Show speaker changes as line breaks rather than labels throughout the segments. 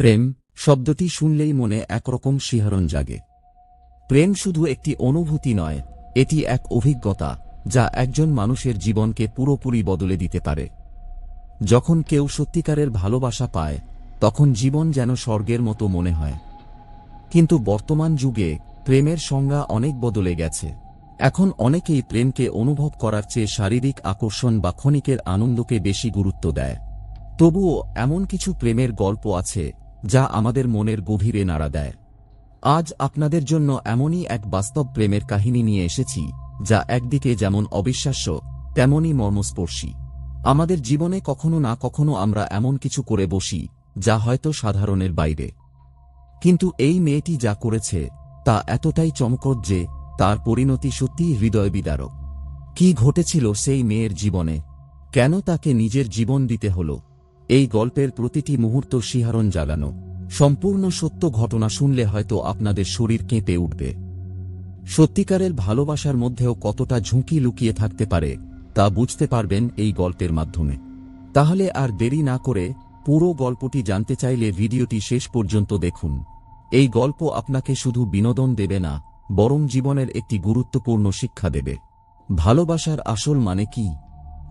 প্রেম শব্দটি শুনলেই মনে একরকম শিহরণ জাগে। প্রেম শুধু একটি অনুভূতি নয়, এটি এক অভিজ্ঞতা যা একজন মানুষের জীবনকে পুরোপুরি বদলে দিতে পারে। যখন কেউ সত্যিকারের ভালোবাসা পায়, তখন জীবন যেন স্বর্গের মতো মনে হয়। কিন্তু বর্তমান যুগে প্রেমের সংজ্ঞা অনেক বদলে গেছে। এখন অনেকেই প্রেমকে অনুভব করার চেয়ে শারীরিক আকর্ষণ বা ক্ষণিকের আনন্দকে বেশি গুরুত্ব দেয়। তবুও এমন কিছু প্রেমের গল্প আছে যা আমাদের মনের গভীরে নাড়া দেয়। আজ আপনাদের জন্য এমনই এক বাস্তব প্রেমের কাহিনী নিয়ে এসেছি, যা একদিকে যেমন অবিশ্বাস্য, তেমনই মর্মস্পর্শী। আমাদের জীবনে কখনো না কখনো আমরা এমন কিছু করে বসি, যা হয়তো সাধারণের বাইরে। কিন্তু এই মেয়েটি যা করেছে, তা এতটাই চমকত যে, তার পরিণতি সত্যিই হৃদয় বিদারক কি ঘটেছিল সেই মেয়ের জীবনে? কেন তাকে নিজের জীবন দিতে হল? এই গল্পের প্রতিটি মুহূর্ত শিহারণ জাগানো। সম্পূর্ণ সত্য ঘটনা শুনলে হয়তো আপনাদের শরীর কেঁপে উঠবে। সত্যিকারের ভালোবাসার মধ্যেও কতটা ঝুঁকি লুকিয়ে থাকতে পারে, তা বুঝতে পারবেন এই গল্পের মাধ্যমে। তাহলে আর দেরি না করে পুরো গল্পটি জানতে চাইলে ভিডিওটি শেষ পর্যন্ত দেখুন। এই গল্প আপনাকে শুধু বিনোদন দেবে না, বরং জীবনের একটি গুরুত্বপূর্ণ শিক্ষা দেবে। ভালোবাসার আসল মানে কি?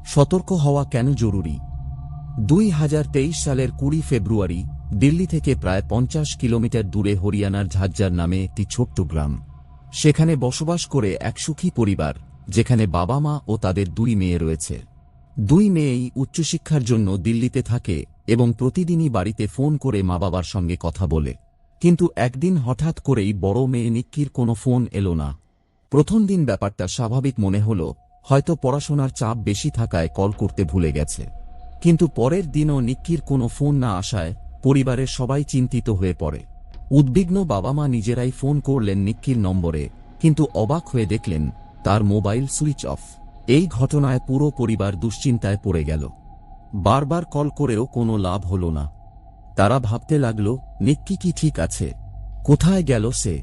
সতর্ক হওয়া কেন জরুরি? দুই হাজার তেইশ সালের কুড়ি ফেব্রুয়ারি দিল্লি থেকে প্রায় পঞ্চাশ কিলোমিটার দূরে হরিয়ানার ঝাজ্জার নামে একটি ছোট্ট গ্রাম। সেখানে বসবাস করে এক সুখী পরিবার, যেখানে বাবা মা ও তাদের দুই মেয়ে রয়েছে। দুই মেয়েই উচ্চশিক্ষার জন্য দিল্লিতে থাকে এবং প্রতিদিনই বাড়িতে ফোন করে মা বাবার সঙ্গে কথা বলে। কিন্তু একদিন হঠাৎ করেই বড় মেয়ে নিক্কির কোনো ফোন এলো না। প্রথম দিন ব্যাপারটা স্বাভাবিক মনে হল, হয়তো পড়াশোনার চাপ বেশি থাকায় কল করতে ভুলে গেছে। কিন্তু পরের দিনও নিক্কির কোনো ফোন না আসায় পরিবারের সবাই চিন্তিত হয়ে পড়ে। উদ্বিগ্ন বাবা মা নিজেরাই ফোন করলেন নিক্কির নম্বরে, কিন্তু অবাক হয়ে দেখলেন তার মোবাইল সুইচ অফ। এই ঘটনায় পুরো পরিবার দুশ্চিন্তায় পড়ে গেল। বারবার কল করেও কোনো লাভ হল না। তারা ভাবতে লাগল, নিক্কি কি ঠিক আছে? কোথায় গেল সে?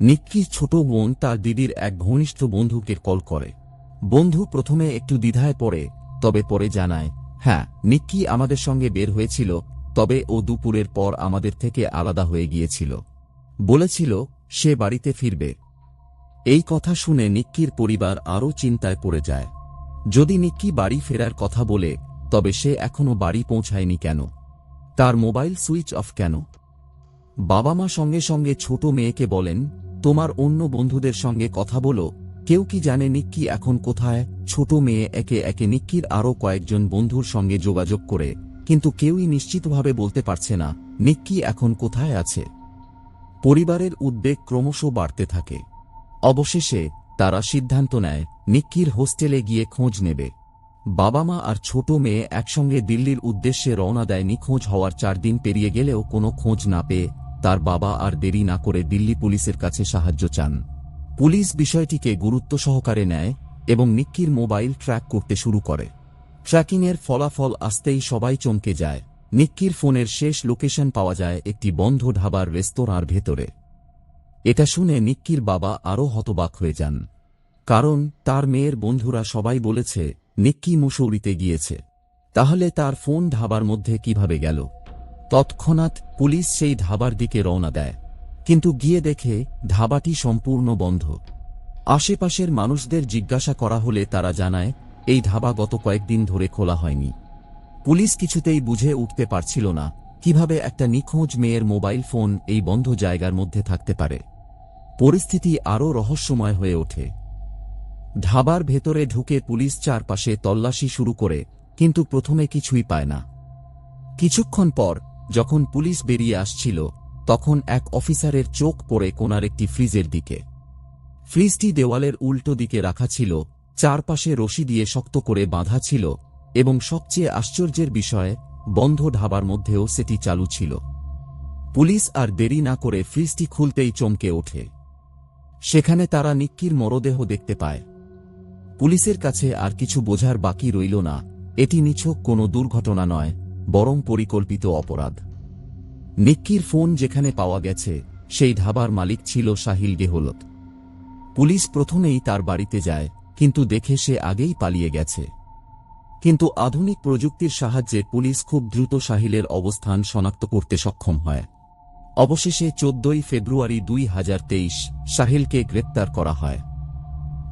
নিক্কির ছোট বোন তার দিদির এক ঘনিষ্ঠ বন্ধুকে কল করে। বন্ধু প্রথমে একটু দ্বিধায় পড়ে তবে পরে জানায় হ্যাঁ নিক্কি আমাদের সঙ্গে বের হয়েছিল, তবে ও দুপুরের পর আমাদের থেকে আলাদা হয়ে গিয়েছিল। বলেছিল, সে বাড়িতে ফিরবে। এই কথা শুনে নিক্কির পরিবার আরও চিন্তায় পড়ে যায়। যদি নিক্কি বাড়ি ফেরার কথা বলে, তবে সে এখনও বাড়ি পৌঁছায়নি কেন? তার মোবাইল সুইচ অফ কেন? বাবা মা সঙ্গে সঙ্গে ছোট মেয়েকে বলেন, তোমার অন্য বন্ধুদের সঙ্গে কথা বলো কেউ কি জানে নিক্কি এখন কোথায়? ছোট মেয়ে একে একে নিক্কির আরও কয়েকজন বন্ধুর সঙ্গে যোগাযোগ করে, কিন্তু কেউই নিশ্চিতভাবে বলতে পারছে না, নিক্কি এখন কোথায় আছে? পরিবারের উদ্বেগ ক্রমশ বাড়তে থাকে। অবশেষে তারা সিদ্ধান্ত নেয়, নিক্কির হোস্টেলে গিয়ে খোঁজ নেবে। বাবা মা আর ছোট মেয়ে একসঙ্গে দিল্লির উদ্দেশ্যে রওনা দেয় নিখোঁজ হওয়ার চার দিন পেরিয়ে গেলেও কোনো খোঁজ না পেয়ে তার বাবা আর দেরি না করে দিল্লি পুলিশের কাছে সাহায্য চান। পুলিশ বিষয়টিকে গুরুত্ব সহকারে নেয় এবং নিক্কির মোবাইল ট্র্যাক করতে শুরু করে। ট্র্যাকিংয়ের ফলাফল আসতেই সবাই চমকে যায়। নিক্কির ফোনের শেষ লোকেশন পাওয়া যায় একটি বন্ধ ঢাবার রেস্তোরাঁর ভেতরে। এটা শুনে নিক্কির বাবা আরও হতবাক হয়ে যান। কারণ তার মেয়ের বন্ধুরা সবাই বলেছে, নিক্কি মুসৌরিতে গিয়েছে। তাহলে তার ফোন ধাবার মধ্যে কীভাবে গেল? তৎক্ষণাৎ পুলিশ সেই ধাবার দিকে রওনা দেয়। কিন্তু গিয়ে দেখে ধাবাটি সম্পূর্ণ বন্ধ। আশেপাশের মানুষদের জিজ্ঞাসা করা হলে তারা জানায়, এই ধাবা গত কয়েকদিন ধরে খোলা হয়নি। পুলিশ কিছুতেই বুঝে উঠতে পারছিল না, কীভাবে একটা নিখোঁজ মেয়ের মোবাইল ফোন এই বন্ধ জায়গার মধ্যে থাকতে পারে। পরিস্থিতি আরও রহস্যময় হয়ে ওঠে। ধাবার ভেতরে ঢুকে পুলিশ চারপাশে তল্লাশি শুরু করে, কিন্তু প্রথমে কিছুই পায় না। কিছুক্ষণ পর, যখন পুলিশ বেরিয়ে আসছিল তখন এক অফিসারের চোখ পড়ে কোনার একটি ফ্রিজের দিকে। ফ্রিজটি দেওয়ালের উল্টো দিকে রাখা ছিল, চারপাশে রশি দিয়ে শক্ত করে বাঁধা ছিল এবং সবচেয়ে আশ্চর্যের বিষয়ে, বন্ধ ঢাবার মধ্যেও সেটি চালু ছিল। পুলিশ আর দেরি না করে ফ্রিজটি খুলতেই চমকে ওঠে। সেখানে তারা নিক্কির মরদেহ দেখতে পায়। পুলিশের কাছে আর কিছু বোঝার বাকি রইল না, এটি নিছক কোনো দুর্ঘটনা নয়, বরং পরিকল্পিত অপরাধ। নিক্কির ফোন যেখানে পাওয়া গেছে, সেই ধাবার মালিক ছিল সাহিল গেহলত। পুলিশ প্রথমেই তার বাড়িতে যায়, কিন্তু দেখে সে আগেই পালিয়ে গেছে। কিন্তু আধুনিক প্রযুক্তির সাহায্যে পুলিশ খুব দ্রুত সাহিলের অবস্থান শনাক্ত করতে সক্ষম হয়। অবশেষে চোদ্দই ফেব্রুয়ারি দুই হাজার তেইশ সাহিলকে গ্রেপ্তার করা হয়।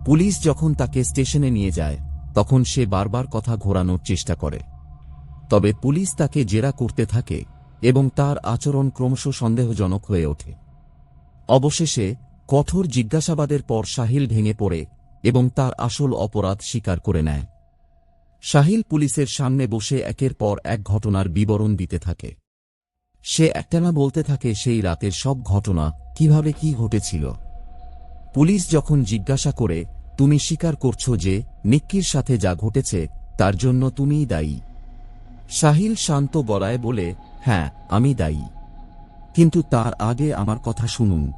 পুলিশ যখন তাকে স্টেশনে নিয়ে যায়, তখন সে বারবার কথা ঘোরানোর চেষ্টা করে। তবে পুলিশ তাকে জেরা করতে থাকে এবং তার আচরণ ক্রমশ সন্দেহজনক হয়ে ওঠে। অবশেষে কঠোর জিজ্ঞাসাবাদের পর সাহিল ভেঙে পড়ে এবং তার আসল অপরাধ স্বীকার করে নেয়। সাহিল পুলিশের সামনে বসে একের পর এক ঘটনার বিবরণ দিতে থাকে। সে একটানা বলতে থাকে সেই রাতের সব ঘটনা কীভাবে কি ঘটেছিল। পুলিশ যখন জিজ্ঞাসা করে, তুমি স্বীকার করছ যে নিক্কির সাথে যা ঘটেছে, তার জন্য তুমিই দায়ী? সাহিল শান্ত গলায় বলে হ্যাঁ আমি দায়ী। কিন্তু তার আগে আমার কথা শুনুন।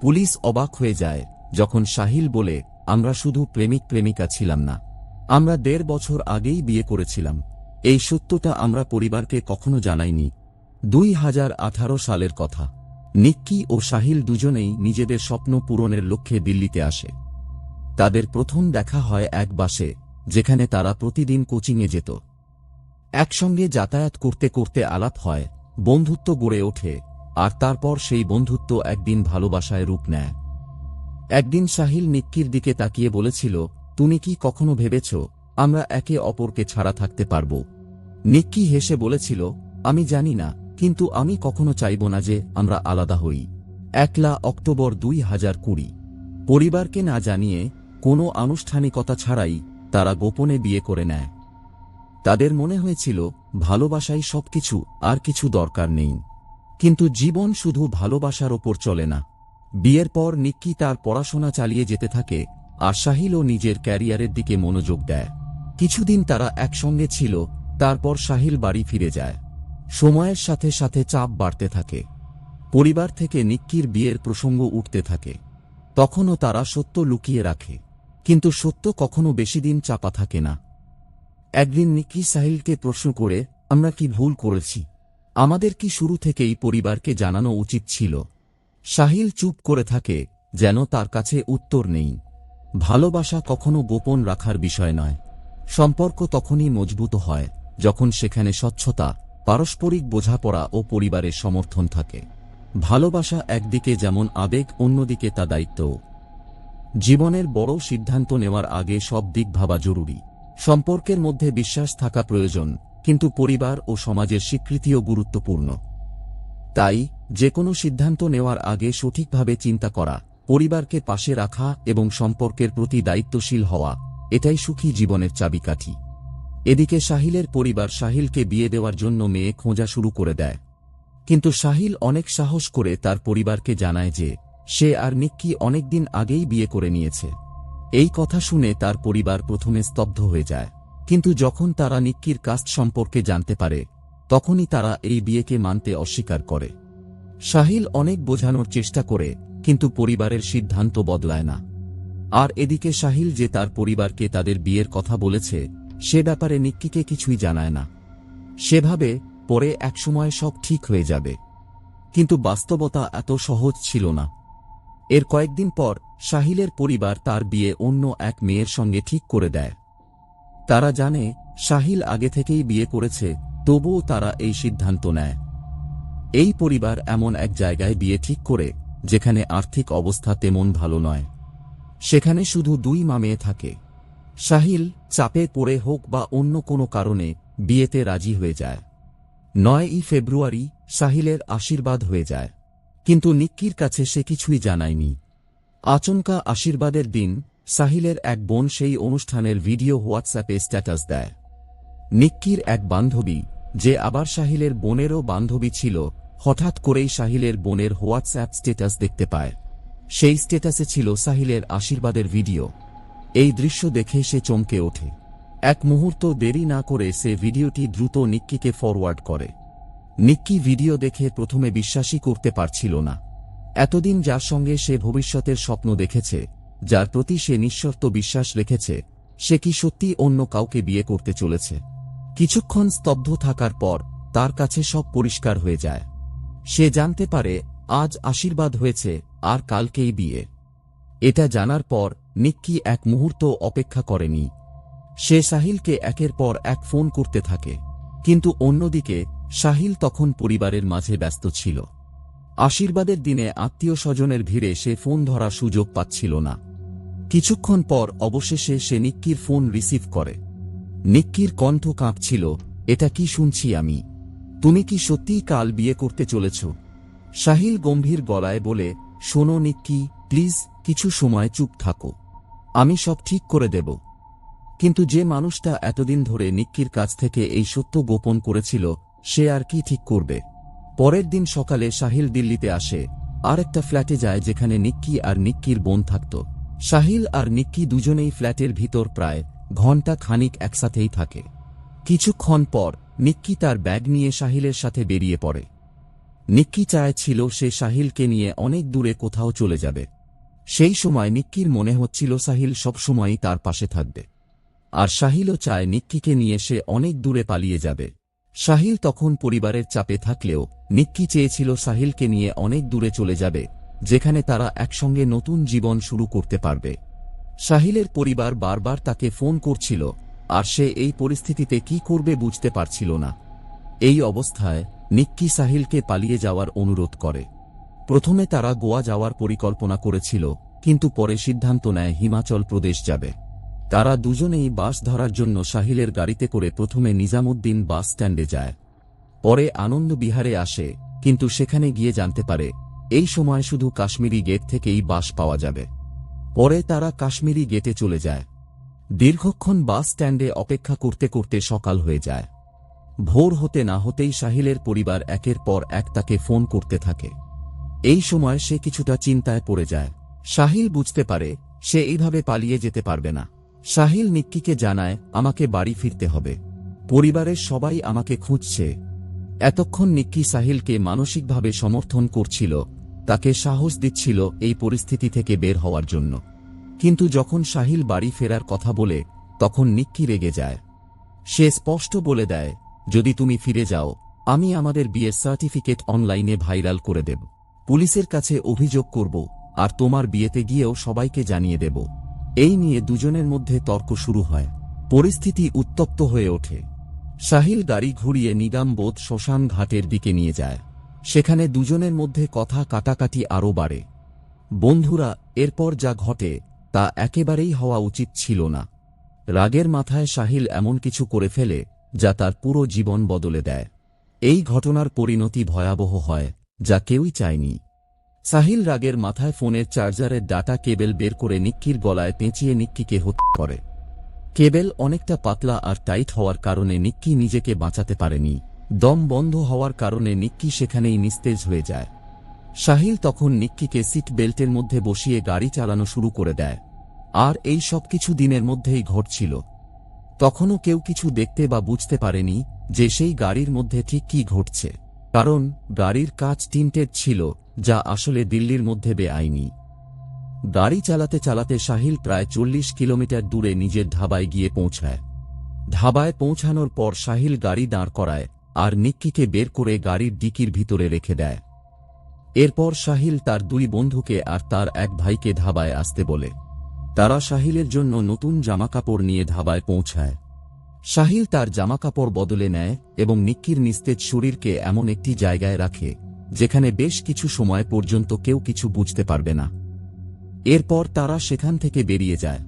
পুলিশ অবাক হয়ে যায়, যখন সাহিল বলে, আমরা শুধু প্রেমিক প্রেমিকা ছিলাম না। আমরা দেড় বছর আগেই বিয়ে করেছিলাম। এই সত্যটা আমরা পরিবারকে কখনো জানাইনি। দুই হাজার আঠারো সালের কথা। নিক্কি ও সাহিল দুজনেই নিজেদের স্বপ্ন পূরণের লক্ষ্যে দিল্লিতে আসে। তাদের প্রথম দেখা হয় এক বাসে, যেখানে তারা প্রতিদিন কোচিংয়ে যেত। একসঙ্গে যাতায়াত করতে করতে আলাপ হয়, বন্ধুত্ব গড়ে ওঠে, আর তারপর সেই বন্ধুত্ব একদিন ভালোবাসায় রূপ নেয়। একদিন সাহিল নিক্কির দিকে তাকিয়ে বলেছিল, তুমি কি কখনো ভেবেছ, আমরা একে অপরকে ছাড়া থাকতে পারব? নিক্কি হেসে বলেছিল, আমি জানি না, কিন্তু আমি কখনো চাইব না যে আমরা আলাদা হই। একলা অক্টোবর দুই হাজার কুড়ি। পরিবারকে না জানিয়ে কোনো আনুষ্ঠানিকতা ছাড়াই তারা গোপনে বিয়ে করে নেয়। তাদের মনে হয়েছিল, ভালোবাসাই সবকিছু, আর কিছু দরকার নেই। কিন্তু জীবন শুধু ভালোবাসার ওপর চলে না। বিয়ের পর নিক্কি তার পড়াশোনা চালিয়ে যেতে থাকে, আর সাহিলও নিজের ক্যারিয়ারের দিকে মনোযোগ দেয়। কিছুদিন তারা একসঙ্গে ছিল, তারপর সাহিল বাড়ি ফিরে যায়। সময়ের সাথে সাথে চাপ বাড়তে থাকে। পরিবার থেকে নিক্কির বিয়ের প্রসঙ্গ উঠতে থাকে। তখনও তারা সত্য লুকিয়ে রাখে। কিন্তু সত্য কখনো বেশি দিন চাপা থাকে না। একদিন নিকি সাহিলকে প্রশ্ন করে, আমরা কি ভুল করেছি? আমাদের কি শুরু থেকেই পরিবারকে জানানো উচিত ছিল? সাহিল চুপ করে থাকে, যেন তার কাছে উত্তর নেই। ভালোবাসা কখনো গোপন রাখার বিষয় নয়। সম্পর্ক তখনই মজবুত হয়, যখন সেখানে স্বচ্ছতা, পারস্পরিক বোঝাপড়া ও পরিবারের সমর্থন থাকে। ভালোবাসা একদিকে যেমন আবেগ, অন্যদিকে তা দায়িত্ব। জীবনের বড় সিদ্ধান্ত নেওয়ার আগে সব দিক ভাবা জরুরি। সম্পর্কের মধ্যে বিশ্বাস থাকা প্রয়োজন, কিন্তু পরিবার ও সমাজের স্বীকৃতিও গুরুত্বপূর্ণ। তাই যে কোনো সিদ্ধান্ত নেওয়ার আগে সঠিকভাবে চিন্তা করা, পরিবারকে পাশে রাখা এবং সম্পর্কের প্রতি দায়িত্বশীল হওয়া, এটাই সুখী জীবনের চাবিকাঠি। এদিকে সাহিলের পরিবার সাহিলকে বিয়ে দেওয়ার জন্য মেয়ে খোঁজা শুরু করে দেয়। কিন্তু সাহিল অনেক সাহস করে তার পরিবারকে জানায় যে, সে আর নিক্কি অনেকদিন আগেই বিয়ে করে নিয়েছে। এই কথা শুনে তার পরিবার প্রথমে স্তব্ধ হয়ে যায়। কিন্তু যখন তারা নিক্কির কাস্ট সম্পর্কে জানতে পারে, তখনই তারা এই বিয়েকে মানতে অস্বীকার করে। সাহিল অনেক বোঝানোর চেষ্টা করে, কিন্তু পরিবারের সিদ্ধান্ত বদলায় না। আর এদিকে সাহিল যে তার পরিবারকে তাদের বিয়ের কথা বলেছে, সে ব্যাপারে নিক্কিকে কিছুই জানায় না। সেভাবে পরে একসময় সব ঠিক হয়ে যাবে। কিন্তু বাস্তবতা এত সহজ ছিল না। এর কয়েকদিন পর সাহিলের পরিবার তার বিয়ে অন্য এক মেয়ের সঙ্গে ঠিক করে দেয়। তারা জানে সাহিল আগে থেকেই বিয়ে করেছে, তবুও তারা এই সিদ্ধান্ত নেয়। এই পরিবার এমন এক জায়গায় বিয়ে ঠিক করে, যেখানে আর্থিক অবস্থা তেমন ভালো নয়। সেখানে শুধু দুই মা মেয়ে থাকে। সাহিল চাপে পড়ে হোক বা অন্য কোনো কারণে বিয়েতে রাজি হয়ে যায়। নয়ই ফেব্রুয়ারি সাহিলের আশীর্বাদ হয়ে যায়। কিন্তু নিক্কির কাছে সে কিছুই জানায়নি। আচমকা আশীর্বাদের দিন সাহিলের এক বোন সেই অনুষ্ঠানের ভিডিও হোয়াটসঅ্যাপে স্ট্যাটাস দেয়। নিক্কির এক বান্ধবী, যে আবার সাহিলের বোনেরও বান্ধবী ছিল, হঠাৎ করেই সাহিলের বোনের হোয়াটসঅ্যাপ স্ট্যাটাস দেখতে পায়। সেই স্ট্যাটাসে ছিল সাহিলের আশীর্বাদের ভিডিও। এই দৃশ্য দেখে সে চমকে ওঠে। এক মুহূর্ত দেরি না করে সে ভিডিওটি দ্রুত নিক্কিকে ফরওয়ার্ড করে। নিক্কি ভিডিও দেখে প্রথমে বিশ্বাসই করতে পারছিল না। এতদিন যার সঙ্গে সে ভবিষ্যতের স্বপ্ন দেখেছে, যার প্রতি সে নিঃশর্ত বিশ্বাস রেখেছে, সে কি সত্যি অন্য কাউকে বিয়ে করতে চলেছে। কিছুক্ষণ স্তব্ধ থাকার পর তার কাছে সব পরিষ্কার হয়ে যায়। সে জানতে পারে, আজ আশীর্বাদ হয়েছে, আর কালকেই বিয়ে। এটা জানার পর নিক্কি এক মুহূর্ত অপেক্ষা করেনি। সে সাহিলকে একের পর এক ফোন করতে থাকে, কিন্তু অন্যদিকে সাহিল তখন পরিবারের মাঝে ব্যস্ত ছিল। আশীর্বাদের দিনে আত্মীয় স্বজনের ভিড়ে সে ফোন ধরার সুযোগ পাচ্ছিল না। কিছুক্ষণ পর অবশেষে সে নিক্কির ফোন রিসিভ করে। নিক্কির কণ্ঠ কাঁপছিল, এটা কি শুনছি আমি? তুমি কি সত্যিই কাল বিয়ে করতে চলেছ? সাহিল গম্ভীর গলায় বলে, শোনো নিক্কি, প্লিজ কিছু সময় চুপ থাকো। আমি সব ঠিক করে দেব। কিন্তু যে মানুষটা এতদিন ধরে নিক্কির কাছ থেকে এই সত্য গোপন করেছিল সে আর কি ঠিক করবে? পরের দিন সকালে সাহিল দিল্লিতে আসে। আর একটা ফ্ল্যাটে যায় যেখানে নিক্কি আর নিক্কির বোন থাকত। সাহিল আর নিক্কি দুজনেই ফ্ল্যাটের ভিতর প্রায় ঘণ্টা খানিক একসাথেই থাকে। কিছুক্ষণ পর নিক্কি তার ব্যাগ নিয়ে সাহিলের সাথে বেরিয়ে পড়ে। নিক্কি চায়ছিল সে সাহিলকে নিয়ে অনেক দূরে কোথাও চলে যাবে। সেই সময় নিক্কির মনে হচ্ছিল সাহিল সবসময়ই তার পাশে থাকবে। আর সাহিলও চায় নিক্কিকে নিয়ে সে অনেক দূরে পালিয়ে যাবে। সাহিল তখন পরিবারের চাপে থাকলেও নিক্কি চেয়েছিল সাহিলকে নিয়ে অনেক দূরে চলে যাবে, যেখানে তারা একসঙ্গে নতুন জীবন শুরু করতে পারবে। সাহিলের পরিবার বারবার তাকে ফোন করছিল, আর সে এই পরিস্থিতিতে কি করবে বুঝতে পারছিল না। এই অবস্থায় নিক্কি সাহিলকে পালিয়ে যাওয়ার অনুরোধ করে। প্রথমে তারা গোয়া যাওয়ার পরিকল্পনা করেছিল, কিন্তু পরে সিদ্ধান্ত নেয় হিমাচল প্রদেশ যাবে। তারা দুজনেই বাস ধরার জন্য সাহিলের গাড়িতে করে প্রথমে নিজামুদ্দিন বাস স্ট্যান্ডে যায়। পরে আনন্দ বিহারে আসে, কিন্তু সেখানে গিয়ে জানতে পারে, এই সময় শুধু কাশ্মীরি গেট থেকেই বাস পাওয়া যাবে। পরে তারা কাশ্মীরি গেটে চলে যায়। দীর্ঘক্ষণ বাস স্ট্যান্ডে অপেক্ষা করতে করতে সকাল হয়ে যায়। ভোর হতে না হতেই সাহিলের পরিবার একের পর এক তাকে ফোন করতে থাকে। এই সময় সে কিছুটা চিন্তায় পড়ে যায়। সাহিল বুঝতে পারে, সে এইভাবে পালিয়ে যেতে পারবে না। সাহিল নিক্কিকে জানায়, আমাকে বাড়ি ফিরতে হবে। পরিবারের সবাই আমাকে খুঁজছে। এতক্ষণ নিক্কি সাহিলকে মানসিকভাবে সমর্থন করছিল, তাকে সাহস দিচ্ছিল এই পরিস্থিতি থেকে বের হওয়ার জন্য। কিন্তু যখন সাহিল বাড়ি ফেরার কথা বলে, তখন নিক্কি রেগে যায়। সে স্পষ্ট বলে দেয়, যদি তুমি ফিরে যাও, আমি আমাদের বিয়ের সার্টিফিকেট অনলাইনে ভাইরাল করে দেব। পুলিশের কাছে অভিযোগ করব, আর তোমার বিয়েতে গিয়েও সবাইকে জানিয়ে দেব। এই নিয়ে দুজনের মধ্যে তর্ক শুরু হয়। পরিস্থিতি উত্তপ্ত হয়ে ওঠে। সাহিল গাড়ি ঘুরিয়ে নিগামবোধ শ্মশান ঘাটের দিকে নিয়ে যায়। সেখানে দুজনের মধ্যে কথা কাটাকাটি আরও বাড়ে। বন্ধুরা, এরপর যা ঘটে, তা একেবারেই হওয়া উচিত ছিল না। রাগের মাথায় সাহিল এমন কিছু করে ফেলে, যা তার পুরো জীবন বদলে দেয়। এই ঘটনার পরিণতি ভয়াবহ হয়, যা কেউই চায়নি। সাহিল রাগের মাথায় ফোনের চার্জারের ডাটা কেবেল বের করে নিক্কির গলায় পেঁচিয়ে নিক্কিকে হত্যা করে। কেবেল অনেকটা পাতলা আর টাইট হওয়ার কারণে নিক্কি নিজেকে বাঁচাতে পারেনি। দম বন্ধ হওয়ার কারণে নিক্কি সেখানেই নিস্তেজ হয়ে যায়। সাহিল তখন নিক্কিকে সিট বেল্টের মধ্যে বসিয়ে গাড়ি চালানো শুরু করে দেয়। আর এই সব কিছু দিনের মধ্যেই ঘটছিল। তখনও কেউ কিছু দেখতে বা বুঝতে পারেনি যে সেই গাড়ির মধ্যে ঠিক কি ঘটছে। কারণ গাড়ির কাজ টিন্টেড ছিল যা আসলে দিল্লির মধ্যে বেআইনি। গাড়ি চালাতে চালাতে সাহিল প্রায় চল্লিশ কিলোমিটার দূরে নিজের ধাবায় গিয়ে পৌঁছায়। ধাবায় পৌঁছানোর পর সাহিল গাড়ি দাঁড় করায় আর নিক্কিকে বের করে গাড়ির ডিকির ভিতরে রেখে দেয়। এরপর সাহিল তার দুই বন্ধুকে আর তার এক ভাইকে ধাবায় আসতে বলে। তারা সাহিলের জন্য নতুন জামাকাপড় নিয়ে ধাবায় পৌঁছায়। সাহিল তার জামাকাপড় বদলে নেয় এবং নিক্কির নিস্তেজ শরীরকে এমন একটি জায়গায় রাখে যেখানে বেশ কিছু সময় পর্যন্ত কেউ কিছু বুঝতে পারবে না। এরপর তারা সেখান থেকে বেরিয়ে যায়।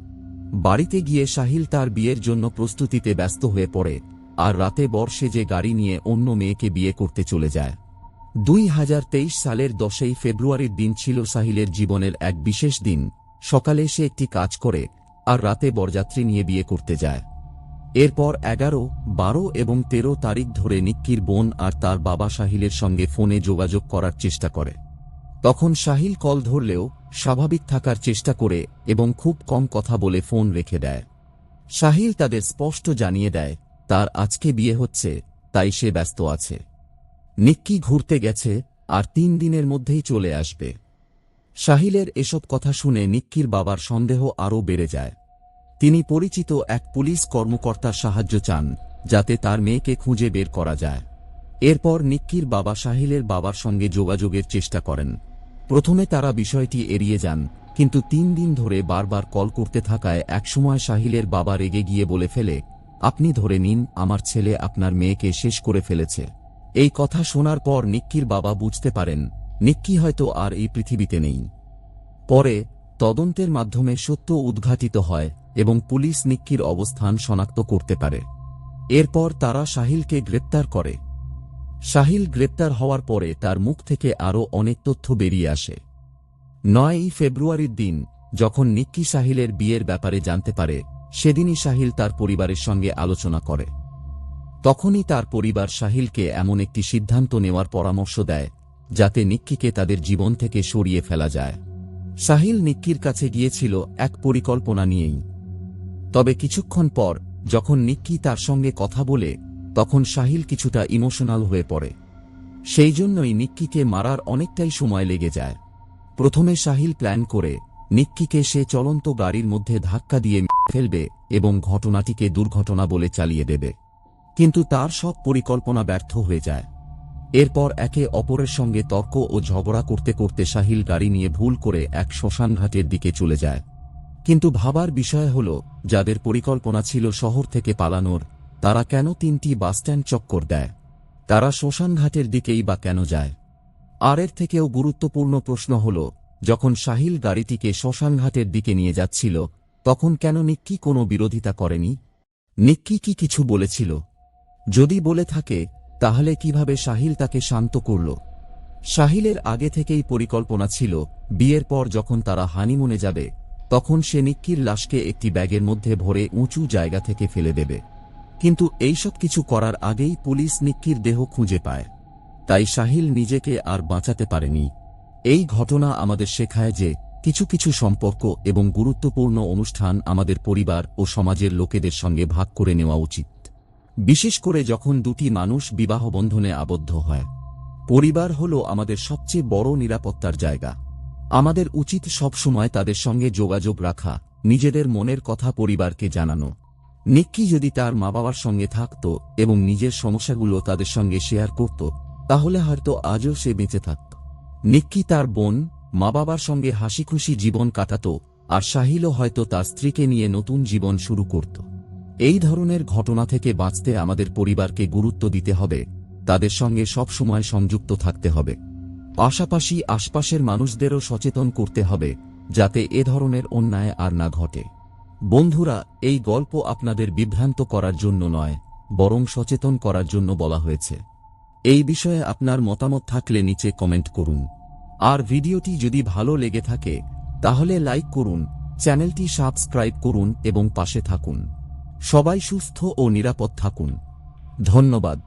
বাড়িতে গিয়ে সাহিল তার বিয়ের জন্য প্রস্তুতিতে ব্যস্ত হয়ে পড়ে, আর রাতে বর্ষে যে গাড়ি নিয়ে অন্য মেয়েকে বিয়ে করতে চলে যায়। দুই হাজার তেইশ সালের দশই ফেব্রুয়ারির দিন ছিল সাহিলের জীবনের এক বিশেষ দিন। সকালে সে একটি কাজ করে, আর রাতে বরযাত্রী নিয়ে বিয়ে করতে যায়। এরপর এগারো, বারো এবং তেরো তারিখ ধরে নিক্কির বোন আর তার বাবা সাহিলের সঙ্গে ফোনে যোগাযোগ করার চেষ্টা করে। তখন সাহিল কল ধরলেও স্বাভাবিক থাকার চেষ্টা করে এবং খুব কম কথা বলে ফোন রেখে দেয়। সাহিল তাদের স্পষ্ট জানিয়ে দেয়, তার আজকে বিয়ে হচ্ছে, তাই সে ব্যস্ত আছে। নিক্কি ঘুরতে গেছে আর তিন দিনের মধ্যেই চলে আসবে। সাহিলের এসব কথা শুনে নিক্কির বাবার সন্দেহ আরও বেড়ে যায়। তিনি পরিচিত এক পুলিশ কর্মকর্তার সাহায্য চান, যাতে তার মেয়েকে খুঁজে বের করা যায়। এরপর নিক্কির বাবা সাহিলের বাবার সঙ্গে যোগাযোগের চেষ্টা করেন। প্রথমে তারা বিষয়টি এড়িয়ে যান, কিন্তু তিন দিন ধরে বারবার কল করতে থাকায় একসময় সাহিলের বাবা রেগে গিয়ে বলে ফেলে, আপনি ধরে নিন, আমার ছেলে আপনার মেয়েকে শেষ করে ফেলেছে। এই কথা শোনার পর নিক্কির বাবা বুঝতে পারেন, নিক্কি হয়তো আর এই পৃথিবীতে নেই। পরে তদন্তের মাধ্যমে সত্য উদ্ঘাটিত হয় এবং পুলিশ নিক্কির অবস্থান শনাক্ত করতে পারে। এরপর তারা সাহিলকে গ্রেপ্তার করে। সাহিল গ্রেপ্তার হওয়ার পরে তার মুখ থেকে আরও অনেক তথ্য বেরিয়ে আসে। নয়ই ফেব্রুয়ারির দিন, যখন নিক্কি সাহিলের বিয়ের ব্যাপারে জানতে পারে, সেদিনই সাহিল তার পরিবারের সঙ্গে আলোচনা করে। তখনই তার পরিবার সাহিলকে এমন একটি সিদ্ধান্ত নেওয়ার পরামর্শ দেয়, যাতে নিক্কিকে তাদের জীবন থেকে সরিয়ে ফেলা যায়। সাহিল নিক্কির কাছে গিয়েছিল এক পরিকল্পনা নিয়েই। তবে কিছুক্ষণ পর, যখন নিক্কি তার সঙ্গে কথা বলে, তখন সাহিল কিছুটা ইমোশনাল হয়ে পড়ে। সেই জন্যই নিক্কিকে মারার অনেকটাই সময় লেগে যায়। প্রথমে সাহিল প্ল্যান করে, নিক্কিকে সে চলন্ত গাড়ির মধ্যে ধাক্কা দিয়ে ফেলবে এবং ঘটনাটিকে দুর্ঘটনা বলে চালিয়ে দেবে। কিন্তু তার সব পরিকল্পনা ব্যর্থ হয়ে যায়। এরপর একে অপরের সঙ্গে তর্ক ও ঝগড়া করতে করতে সাহিল গাড়ি নিয়ে ভুল করে এক শ্মশানঘাটের দিকে চলে যায়। কিন্তু ভাবার বিষয় হল, যাদের পরিকল্পনা ছিল শহর থেকে পালানোর, তারা কেন তিনটি বাসস্ট্যান্ড চক্কর দেয়? তারা শ্মশানঘাটের দিকেই বা কেন যায়? আর এর থেকেও গুরুত্বপূর্ণ প্রশ্ন হল, যখন সাহিল গাড়িটিকে শ্মশানঘাটের দিকে নিয়ে যাচ্ছিল, তখন কেন নিক্কি কোনো বিরোধিতা করেনি? নিক্কি কি কিছু বলেছিল? যদি বলে থাকে, তাহলে কীভাবে সাহিল তাকে শান্ত করল? সাহিলের আগে থেকেই পরিকল্পনা ছিল, বিয়ের পর যখন তারা হানিমুনে যাবে তখন সে নিক্কির লাশকে একটি ব্যাগের মধ্যে ভরে উঁচু জায়গা থেকে ফেলে দেবে। কিন্তু এইসব কিছু করার আগেই পুলিশ নিক্কির দেহ খুঁজে পায়। তাই সাহিল নিজেকে আর বাঁচাতে পারেনি। এই ঘটনা আমাদের শেখায় যে কিছু কিছু সম্পর্ক এবং গুরুত্বপূর্ণ অনুষ্ঠান আমাদের পরিবার ও সমাজের লোকেদের সঙ্গে ভাগ করে নেওয়া উচিত। বিশেষ করে যখন দুটি মানুষ বিবাহ বন্ধনে আবদ্ধ হয়। পরিবার হল আমাদের সবচেয়ে বড় নিরাপত্তার জায়গা। আমাদের উচিত সবসময় তাদের সঙ্গে যোগাযোগ রাখা, নিজেদের মনের কথা পরিবারকে জানানো। নিক্কি যদি তার মা বাবার সঙ্গে থাকত এবং নিজের সমস্যাগুলো তাদের সঙ্গে শেয়ার করত, তাহলে হয়তো আজও সে বেঁচে থাকত। নিক্কি তার বোন মা বাবার সঙ্গে হাসি খুশি জীবন কাটাত আর সাহিলও হয়তো তার স্ত্রীকে নিয়ে নতুন জীবন শুরু করত। এই ধরনের ঘটনা থেকে বাঁচতে আমাদের পরিবারকে গুরুত্ব দিতে হবে, তাদের সঙ্গে সব সময় সংযুক্ত থাকতে হবে। পাশাপাশি আশপাশের মানুষদেরও সচেতন করতে হবে, যাতে এ ধরনের অন্যায় আর না ঘটে। বন্ধুরা, এই গল্প আপনাদের বিভ্রান্ত করার জন্য নয়, বরং সচেতন করার জন্য বলা হয়েছে। এই বিষয়ে আপনার মতামত থাকলে নিচে কমেন্ট করুন। আর ভিডিওটি যদি ভালো লেগে থাকে, তাহলে লাইক করুন, চ্যানেলটি সাবস্ক্রাইব করুন এবং পাশে থাকুন। সবাই সুস্থ ও নিরাপদ থাকুন। ধন্যবাদ।